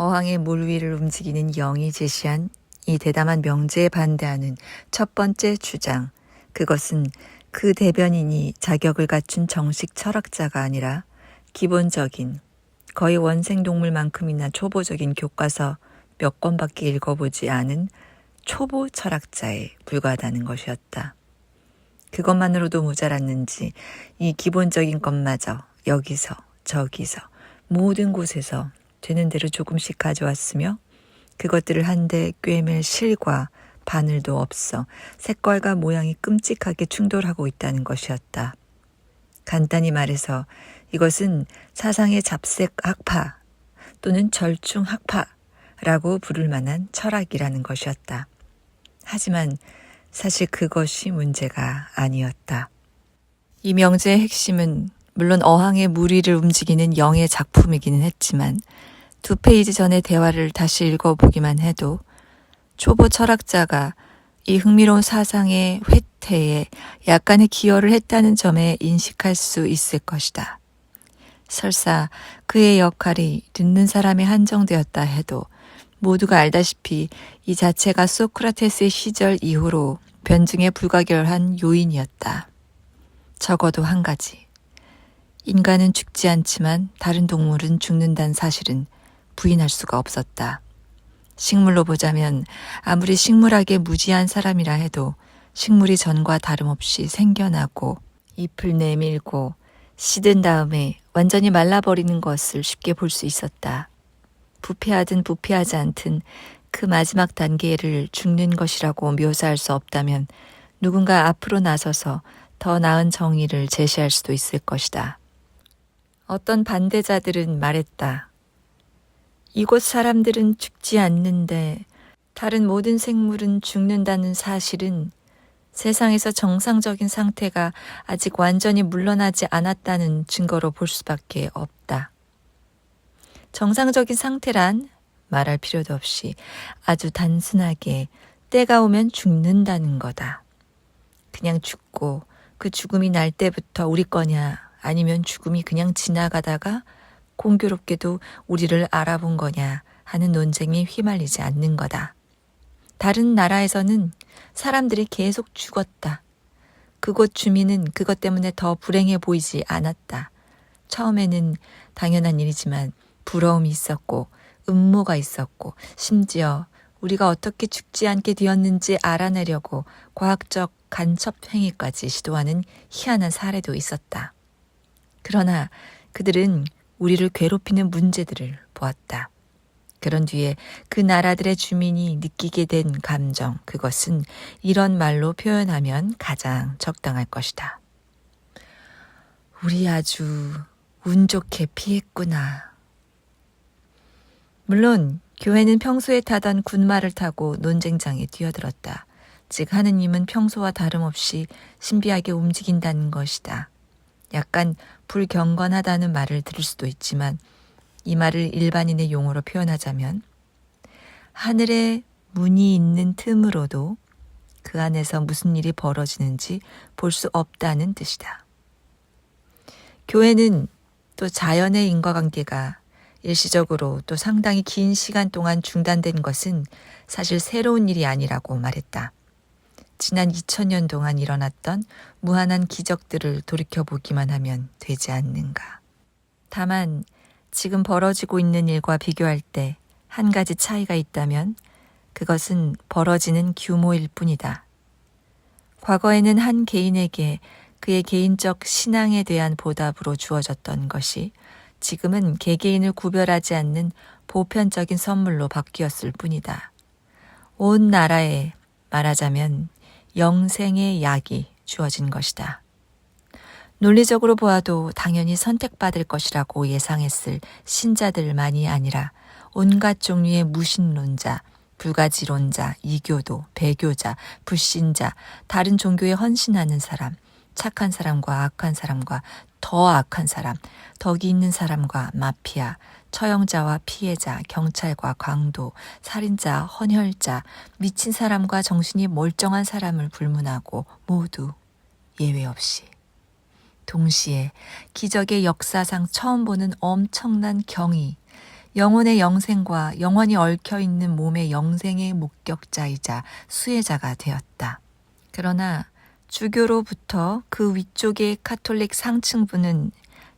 어항의 물 위를 움직이는 영이 제시한 이 대담한 명제에 반대하는 첫 번째 주장. 그것은 그 대변인이 자격을 갖춘 정식 철학자가 아니라 기본적인 거의 원생동물만큼이나 초보적인 교과서 몇 권밖에 읽어보지 않은 초보 철학자에 불과하다는 것이었다. 그것만으로도 모자랐는지 이 기본적인 것마저 여기서 저기서 모든 곳에서 되는 대로 조금씩 가져왔으며 그것들을 한데 꿰맬 실과 바늘도 없어 색깔과 모양이 끔찍하게 충돌하고 있다는 것이었다. 간단히 말해서 이것은 사상의 잡색 학파 또는 절충 학파라고 부를 만한 철학이라는 것이었다. 하지만 사실 그것이 문제가 아니었다. 이 명제의 핵심은 물론 어항의 물 위를 움직이는 영의 작품이기는 했지만 두 페이지 전의 대화를 다시 읽어보기만 해도 초보 철학자가 이 흥미로운 사상의 회퇴에 약간의 기여를 했다는 점에 인식할 수 있을 것이다. 설사 그의 역할이 듣는 사람에 한정되었다 해도 모두가 알다시피 이 자체가 소크라테스의 시절 이후로 변증에 불가결한 요인이었다. 적어도 한 가지. 인간은 죽지 않지만 다른 동물은 죽는다는 사실은 부인할 수가 없었다. 식물로 보자면 아무리 식물학에 무지한 사람이라 해도 식물이 전과 다름없이 생겨나고 잎을 내밀고 시든 다음에 완전히 말라버리는 것을 쉽게 볼 수 있었다. 부패하든 부패하지 않든 그 마지막 단계를 죽는 것이라고 묘사할 수 없다면 누군가 앞으로 나서서 더 나은 정의를 제시할 수도 있을 것이다. 어떤 반대자들은 말했다. 이곳 사람들은 죽지 않는데 다른 모든 생물은 죽는다는 사실은 세상에서 정상적인 상태가 아직 완전히 물러나지 않았다는 증거로 볼 수밖에 없다. 정상적인 상태란 말할 필요도 없이 아주 단순하게 때가 오면 죽는다는 거다. 그냥 죽고 그 죽음이 날 때부터 우리 거냐 아니면 죽음이 그냥 지나가다가 공교롭게도 우리를 알아본 거냐 하는 논쟁에 휘말리지 않는 거다. 다른 나라에서는 사람들이 계속 죽었다. 그곳 주민은 그것 때문에 더 불행해 보이지 않았다. 처음에는 당연한 일이지만 부러움이 있었고 음모가 있었고 심지어 우리가 어떻게 죽지 않게 되었는지 알아내려고 과학적 간첩 행위까지 시도하는 희한한 사례도 있었다. 그러나 그들은 우리를 괴롭히는 문제들을 보았다. 그런 뒤에 그 나라들의 주민이 느끼게 된 감정, 그것은 이런 말로 표현하면 가장 적당할 것이다. 우리 아주 운 좋게 피했구나. 물론 교회는 평소에 타던 군말을 타고 논쟁장에 뛰어들었다. 즉 하느님은 평소와 다름없이 신비하게 움직인다는 것이다. 약간 불경건하다는 말을 들을 수도 있지만 이 말을 일반인의 용어로 표현하자면 하늘에 문이 있는 틈으로도 그 안에서 무슨 일이 벌어지는지 볼 수 없다는 뜻이다. 교회는 또 자연의 인과관계가 일시적으로 또 상당히 긴 시간 동안 중단된 것은 사실 새로운 일이 아니라고 말했다. 지난 2000년 동안 일어났던 무한한 기적들을 돌이켜보기만 하면 되지 않는가. 다만 지금 벌어지고 있는 일과 비교할 때 한 가지 차이가 있다면 그것은 벌어지는 규모일 뿐이다. 과거에는 한 개인에게 그의 개인적 신앙에 대한 보답으로 주어졌던 것이 지금은 개개인을 구별하지 않는 보편적인 선물로 바뀌었을 뿐이다. 온 나라에 말하자면 영생의 약이 주어진 것이다. 논리적으로 보아도 당연히 선택받을 것이라고 예상했을 신자들만이 아니라 온갖 종류의 무신론자, 불가지론자, 이교도, 배교자, 불신자, 다른 종교에 헌신하는 사람, 착한 사람과 악한 사람과 더 악한 사람, 덕이 있는 사람과 마피아, 처형자와 피해자, 경찰과 강도, 살인자, 헌혈자, 미친 사람과 정신이 멀쩡한 사람을 불문하고 모두 예외 없이 동시에 기적의 역사상 처음 보는 엄청난 경이 영혼의 영생과 영원히 얽혀 있는 몸의 영생의 목격자이자 수혜자가 되었다. 그러나 주교로부터 그 위쪽의 카톨릭 상층부는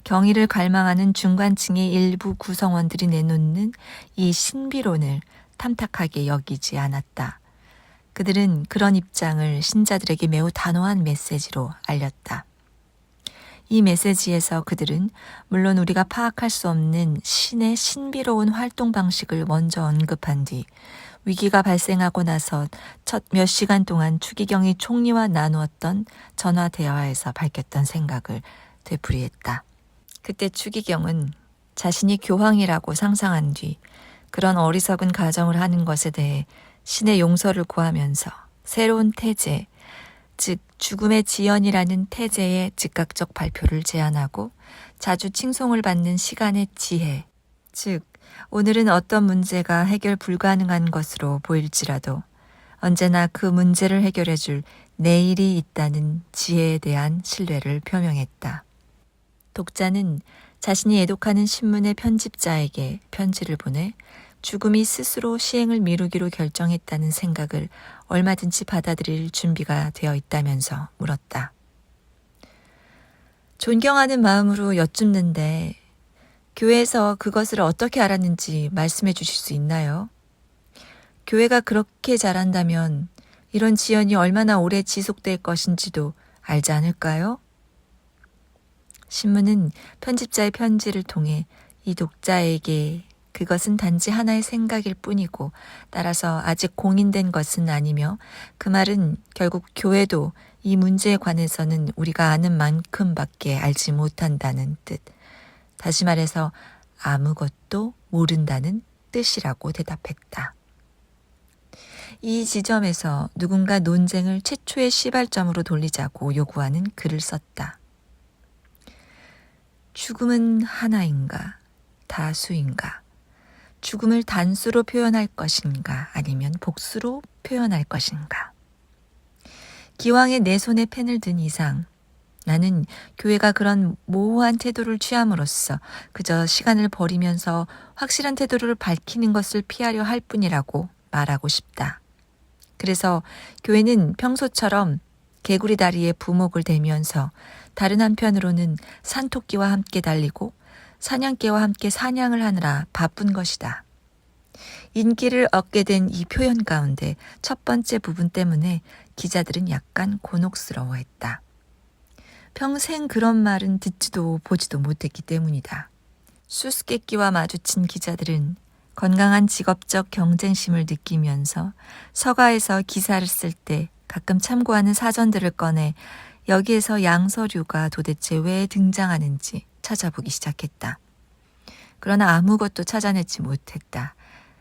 경의를 갈망하는 중간층의 일부 구성원들이 내놓는 이 신비론을 탐탁하게 여기지 않았다. 그들은 그런 입장을 신자들에게 매우 단호한 메시지로 알렸다. 이 메시지에서 그들은 물론 우리가 파악할 수 없는 신의 신비로운 활동 방식을 먼저 언급한 뒤 위기가 발생하고 나서 첫 몇 시간 동안 추기경이 총리와 나누었던 전화 대화에서 밝혔던 생각을 되풀이했다. 그때 추기경은 자신이 교황이라고 상상한 뒤 그런 어리석은 가정을 하는 것에 대해 신의 용서를 구하면서 새로운 태제, 즉 죽음의 지연이라는 태제의 즉각적 발표를 제안하고 자주 칭송을 받는 시간의 지혜, 즉 오늘은 어떤 문제가 해결 불가능한 것으로 보일지라도 언제나 그 문제를 해결해 줄 내일이 있다는 지혜에 대한 신뢰를 표명했다. 독자는 자신이 애독하는 신문의 편집자에게 편지를 보내 죽음이 스스로 시행을 미루기로 결정했다는 생각을 얼마든지 받아들일 준비가 되어 있다면서 물었다. 존경하는 마음으로 여쭙는데 교회에서 그것을 어떻게 알았는지 말씀해 주실 수 있나요? 교회가 그렇게 잘한다면 이런 지연이 얼마나 오래 지속될 것인지도 알지 않을까요? 신문은 편집자의 편지를 통해 이 독자에게 그것은 단지 하나의 생각일 뿐이고 따라서 아직 공인된 것은 아니며 그 말은 결국 교회도 이 문제에 관해서는 우리가 아는 만큼밖에 알지 못한다는 뜻. 다시 말해서 아무것도 모른다는 뜻이라고 대답했다. 이 지점에서 누군가 논쟁을 최초의 시발점으로 돌리자고 요구하는 글을 썼다. 죽음은 하나인가, 다수인가? 죽음을 단수로 표현할 것인가, 아니면 복수로 표현할 것인가? 기왕에 내 손에 펜을 든 이상 나는 교회가 그런 모호한 태도를 취함으로써 그저 시간을 버리면서 확실한 태도를 밝히는 것을 피하려 할 뿐이라고 말하고 싶다. 그래서 교회는 평소처럼 개구리 다리에 부목을 대면서 다른 한편으로는 산토끼와 함께 달리고 사냥개와 함께 사냥을 하느라 바쁜 것이다. 인기를 얻게 된 이 표현 가운데 첫 번째 부분 때문에 기자들은 약간 곤혹스러워했다. 평생 그런 말은 듣지도 보지도 못했기 때문이다. 수수께끼와 마주친 기자들은 건강한 직업적 경쟁심을 느끼면서 서가에서 기사를 쓸 때 가끔 참고하는 사전들을 꺼내 여기에서 양서류가 도대체 왜 등장하는지 찾아보기 시작했다. 그러나 아무것도 찾아내지 못했다.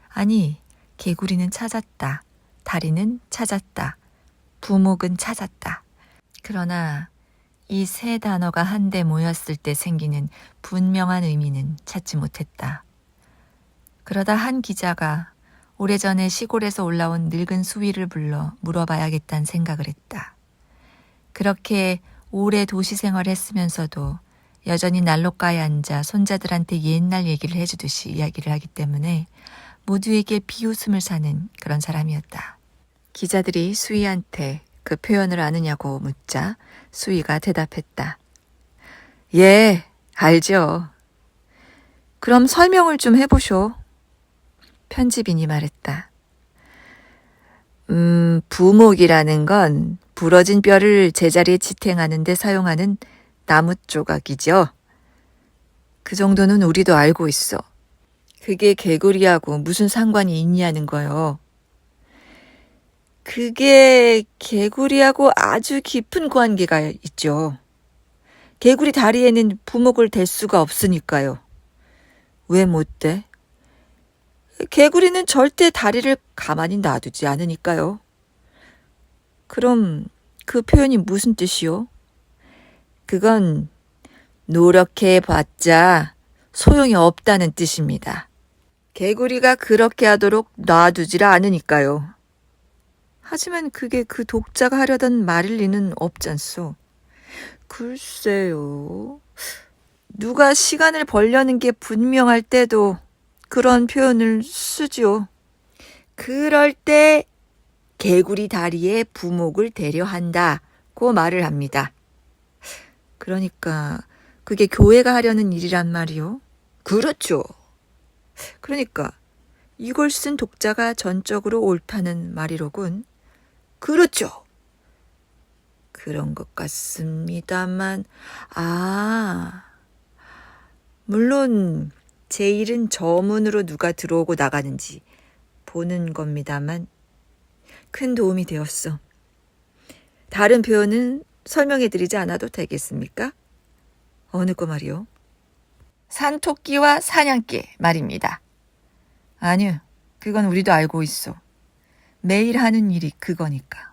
아니, 개구리는 찾았다. 다리는 찾았다. 부목은 찾았다. 그러나 이 세 단어가 한데 모였을 때 생기는 분명한 의미는 찾지 못했다. 그러다 한 기자가 오래전에 시골에서 올라온 늙은 수위를 불러 물어봐야겠다는 생각을 했다. 그렇게 오래 도시 생활했으면서도 여전히 난로가에 앉아 손자들한테 옛날 얘기를 해주듯이 이야기를 하기 때문에 모두에게 비웃음을 사는 그런 사람이었다. 기자들이 수희한테 그 표현을 아느냐고 묻자 수희가 대답했다. 예, 알죠. 그럼 설명을 좀 해보쇼. 편집인이 말했다. 음, 부목이라는 건 부러진 뼈를 제자리에 지탱하는 데 사용하는 나무 조각이죠. 그 정도는 우리도 알고 있어. 그게 개구리하고 무슨 상관이 있냐는 거요. 그게 개구리하고 아주 깊은 관계가 있죠. 개구리 다리에는 부목을 댈 수가 없으니까요. 왜 못 대? 개구리는 절대 다리를 가만히 놔두지 않으니까요. 그럼 그 표현이 무슨 뜻이요? 그건 노력해 봤자 소용이 없다는 뜻입니다. 개구리가 그렇게 하도록 놔두질 않으니까요. 하지만 그게 그 독자가 하려던 말일 리는 없잖소. 글쎄요. 누가 시간을 벌려는 게 분명할 때도 그런 표현을 쓰지요. 그럴 때 개구리 다리에 부목을 대려 한다고 말을 합니다. 그러니까 그게 교회가 하려는 일이란 말이요. 그렇죠. 그러니까 이걸 쓴 독자가 전적으로 옳다는 말이로군. 그렇죠. 그런 것 같습니다만, 아, 물론 제 일은 저 문으로 누가 들어오고 나가는지 보는 겁니다만, 큰 도움이 되었어. 다른 표현은 설명해 드리지 않아도 되겠습니까? 어느 거 말이요? 산토끼와 사냥개 말입니다. 아니요, 그건 우리도 알고 있어. 매일 하는 일이 그거니까.